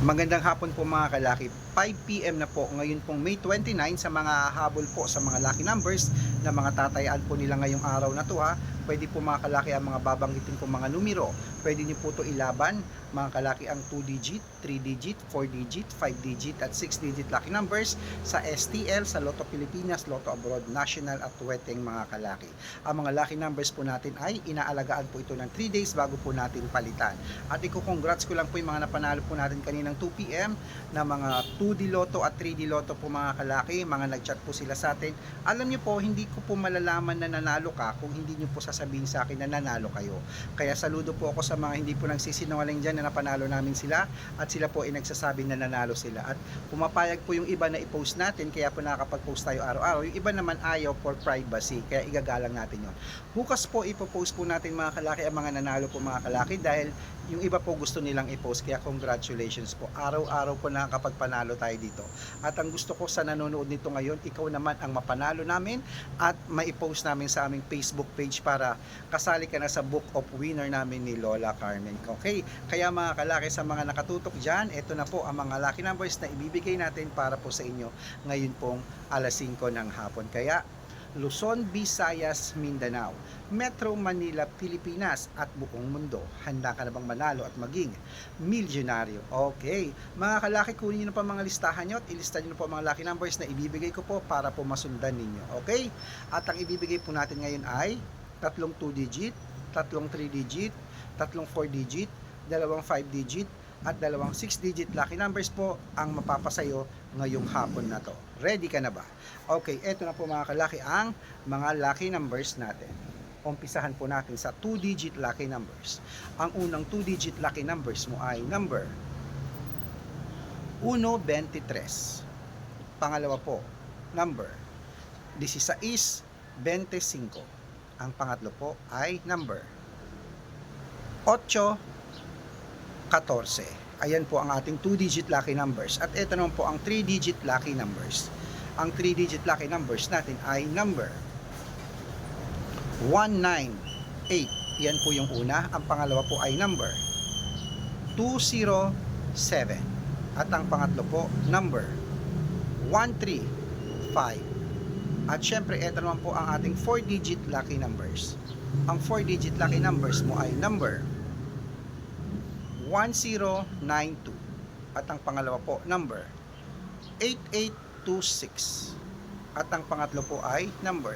Magandang hapon po mga kalaki. 5pm na po ngayon pong May 29 sa mga habol po sa mga lucky numbers na mga tatayaan po nila ngayong araw na to ha. Pwede po mga kalaki ang mga babanggitin ko mga numero. Pwede niyo po to ilaban mga kalaki ang 2 digit, 3 digit, 4 digit, 5 digit at 6 digit lucky numbers sa STL, sa Lotto Pilipinas, Lotto Abroad, National at Weteng mga kalaki. Ang mga lucky numbers po natin ay inaalagaan po ito ng 3 days bago po natin palitan. At iko-congrats ko lang po yung mga napanalo po natin kaninang 2pm na mga 2D Lotto at 3D Lotto po mga kalaki. Mga nag-chat po sila sa atin. Alam niyo po, hindi ko po malalaman na nanalo ka kung hindi niyo po sasabihin sa akin na nanalo kayo. Kaya saludo po ako sa mga hindi po nagsisinungaling dyan na napanalo namin sila at sila po ay nagsasabi na nanalo sila. At pumapayag po yung iba na i-post natin kaya po nakakapag-post tayo araw-araw. Yung iba naman ayaw for privacy kaya igagalang natin yon. Bukas po ipopost po natin mga kalaki ang mga nanalo po mga kalaki dahil yung iba po gusto nilang i-post kaya congratulations po. Araw-araw po nakakapagpanalo tayo dito. At ang gusto ko sa nanonood nito ngayon, ikaw naman ang mapanalo namin at mai-post namin sa aming Facebook page para kasali ka na sa book of winner namin ni Lola Carmen. Okay? Kaya mga kalaki sa mga nakatutok dyan, ito na po ang mga lucky numbers na ibibigay natin para po sa inyo ngayon pong alas 5 ng hapon. Kaya Luzon, Visayas, Mindanao, Metro Manila, Pilipinas at buong mundo. Handa ka na bang manalo at maging milyonaryo? Okay. Mga kalaki, kunin nyo na po mga listahan nyo at ilista nyo na po mga lucky numbers na ibibigay ko po para po masundan ninyo. Okay? At ang ibibigay po natin ngayon ay tatlong 2 digit, tatlong 3 digit, tatlong 4 digit, dalawang 5 digit, at dalawang 6 digit lucky numbers po ang mapapasayo ngayong hapon na to. Ready ka na ba? Okay, eto na po mga kalaki ang mga lucky numbers natin. Umpisahan po natin sa 2 digit lucky numbers. Ang unang 2 digit lucky numbers mo ay number 123. Pangalawa po, number 1625. Ang pangatlo po ay number 8 14. Ayan po ang ating 2-digit lucky numbers. At ito naman po ang 3-digit lucky numbers. Ang 3-digit lucky numbers natin ay number 198. Yan po yung una. Ang pangalawa po ay number 207. At ang pangatlo po, number 135. At syempre, ito naman po ang ating 4-digit lucky numbers. Ang 4-digit lucky numbers mo ay number 1092 at ang pangalawa po number 8826 at ang pangatlo po ay number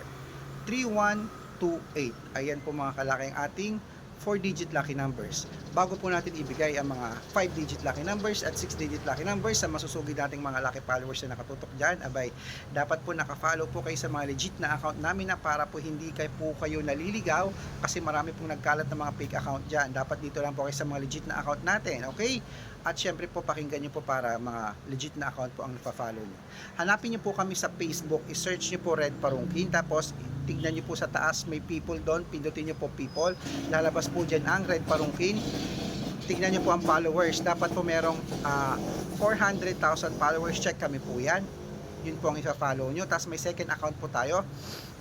3128 ayan po mga kalaking ating 4 digit lucky numbers. Bago po natin ibigay ang mga 5 digit lucky numbers at 6 digit lucky numbers sa masusugid nating mga lucky followers na nakatutok dyan. Abay dapat po nakafollow po kayo sa mga legit na account namin na para po hindi kayo po kayo naliligaw kasi marami pong nagkalat ng mga fake account dyan. Dapat dito lang po kayo sa mga legit na account natin okay? At syempre po pakinggan nyo po para mga legit na account po ang napafollow nyo. Hanapin nyo po kami sa Facebook, i-search nyo po Red Parungkin, tapos tignan nyo po sa taas, may people doon, pindutin nyo po people, lalabas po dyan ang Red Parungkin, tignan nyo po ang followers, dapat po merong ah, 400,000 followers, check kami po yan, yun po ang isa-follow nyo, tapos may second account po tayo,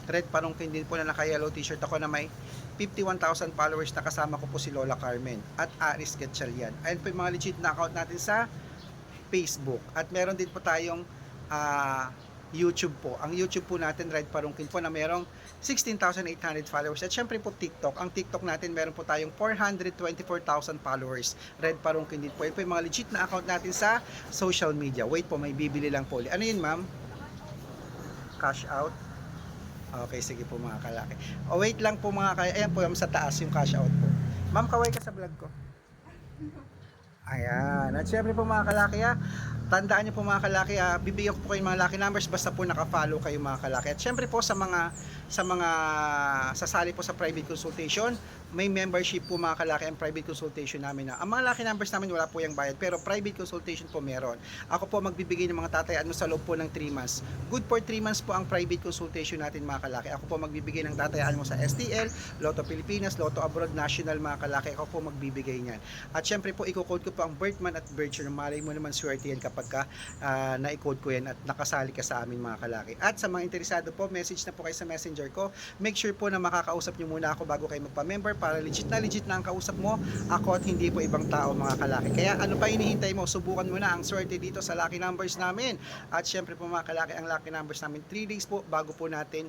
Red Parungkin din po na naka-yellow t-shirt ako na may 51,000 followers. Na kasama ko po si Lola Carmen at Aris Gatchalian. Ayun po yung mga legit na account natin sa Facebook. At meron din po tayong ah, YouTube po. Ang YouTube po natin, Red Parungkin po, na merong 16,800 followers. At syempre po TikTok. Ang TikTok natin, meron po tayong 424,000 followers. Red Parungkin din po. Ito po yung mga legit na account natin sa social media. Wait po, may bibili lang po. Ano yun, ma'am? Cash out? Okay, sige po mga kalaki. O wait lang po mga kalaki. Ayan po yung sa taas yung cash out po. Ma'am, kaway ka sa vlog ko. Ayan. At syempre po mga kalaki ha, tandaan niyo po mga kalaki ha, bibigyan ko po kayo mga lucky numbers basta po naka-follow kayo mga kalaki. At syempre po sa mga sa mga sasali po sa private consultation, may membership po mga kalaki ang private consultation namin na. Ang mga lucky numbers namin wala po yung bayad pero private consultation po meron. Ako po magbibigay ng mga tatayaan mo sa loob po ng 3 months. Good for 3 months po ang private consultation natin mga kalaki. Ako po magbibigay ng tatayaan mo sa STL, Lotto Pilipinas, Lotto Abroad, National mga kalaki. Ako po magbibigay niyan. At syempre po i-code ko po ang birth month at birth year. Malay mo naman swerte yan kapag ka ah, na-code ko yan at nakasali ka sa amin mga kalaki. At sa mga interesado po, message na po kayo sa messenger ko. Make sure po na makakausap nyo muna ako bago kayo magpa-member para legit na legit na ang kausap mo. Ako at hindi po ibang tao mga kalaki. Kaya ano pa hinihintay mo? Subukan mo na ang swerte dito sa lucky numbers namin. At syempre po mga kalaki, ang lucky numbers namin 3 days po bago po natin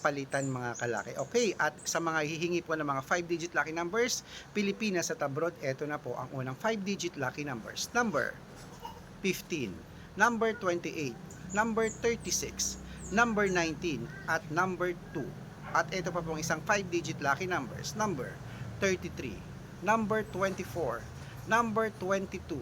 palitan mga kalaki. Okay, at sa mga hihingi po ng mga 5-digit lucky numbers, Pilipinas at abroad, eto na po ang unang 5-digit lucky numbers. Number 15, number 28, number 36, number 19, at number 2. At ito pa pong isang 5-digit lucky numbers. Number 33, number 24, number 22,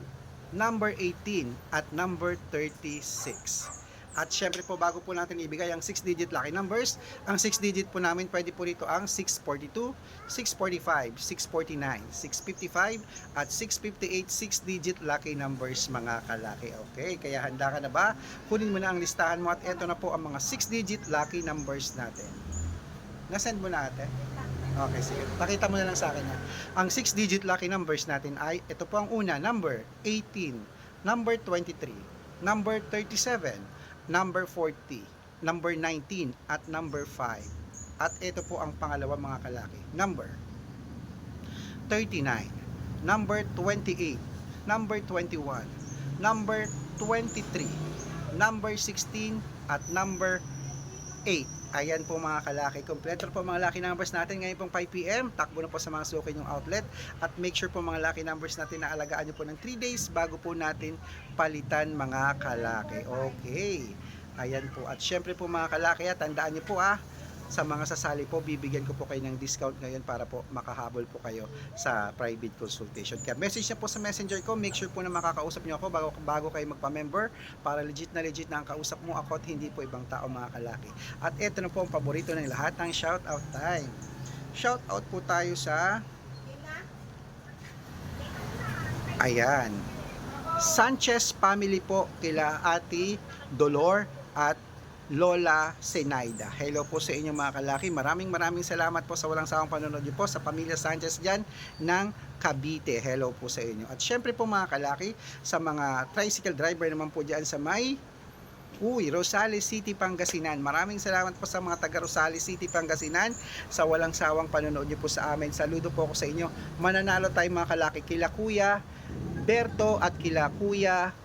number 18, at number 36. At syempre po bago po natin ibigay ang 6-digit lucky numbers, ang 6-digit po namin pwede po rito ang 642, 645, 649, 655 at 658 6-digit lucky numbers mga kalaki. Okay, kaya handa ka na ba? Kunin mo na ang listahan mo at eto na po ang mga 6-digit lucky numbers natin. Nasend mo na ate? Okay, sige. Pakita mo na lang sa akin na. Ang 6-digit lucky numbers natin ay, ito po ang una, number 18, number 23, number 37, number 40, number 19, at number 5. At ito po ang pangalawa mga kalaki. Number 39, number 28, number 21, number 23, number 16, at number 8. Ayan po mga kalaki. Kompleto po mga lucky numbers natin ngayon pong 5pm. Takbo na po sa mga suki yung outlet. At make sure po mga lucky numbers natin na alagaan nyo po ng 3 days bago po natin palitan mga kalaki. Okay. Ayan po. At syempre po mga kalaki, ah, tandaan nyo po ah, sa mga sasali po, bibigyan ko po kayo ng discount ngayon para po makahabol po kayo sa private consultation. Kaya message na po sa messenger ko, make sure po na makakausap nyo ako bago, bago kayo magpa-member para legit na legit na ang kausap mo ako at hindi po ibang tao mga kalaki. At ito na po ang paborito ng lahat ng shout out time. Shout out po tayo sa Ayan. Sanchez family po kila Ate Dolor at Lola Senaida. Hello po sa inyo mga kalaki. Maraming maraming salamat po sa walang sawang panonood niyo po sa pamilya Sanchez dyan ng Cavite. Hello po sa inyo. At syempre po mga kalaki, sa mga tricycle driver naman po dyan sa may Uy, Rosales City, Pangasinan. Maraming salamat po sa mga taga Rosales City, Pangasinan sa walang sawang panonood niyo po sa amin. Saludo po ako sa inyo. Mananalo tayo mga kalaki kila Kuya Berto at kila Kuya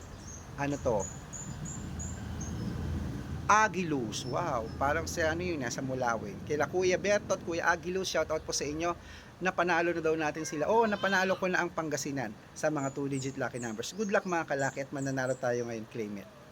ano to? Agilus. Wow, parang sa ano yun, nasa Mulawin. Kila Kuya Berto at Kuya Agilus, shout out po sa inyo. Napanalo na daw natin sila. Oo, napanalo ko na ang Pangasinan sa mga 2-digit lucky numbers. Good luck mga kalaki at mananalo tayo ngayon, claim it.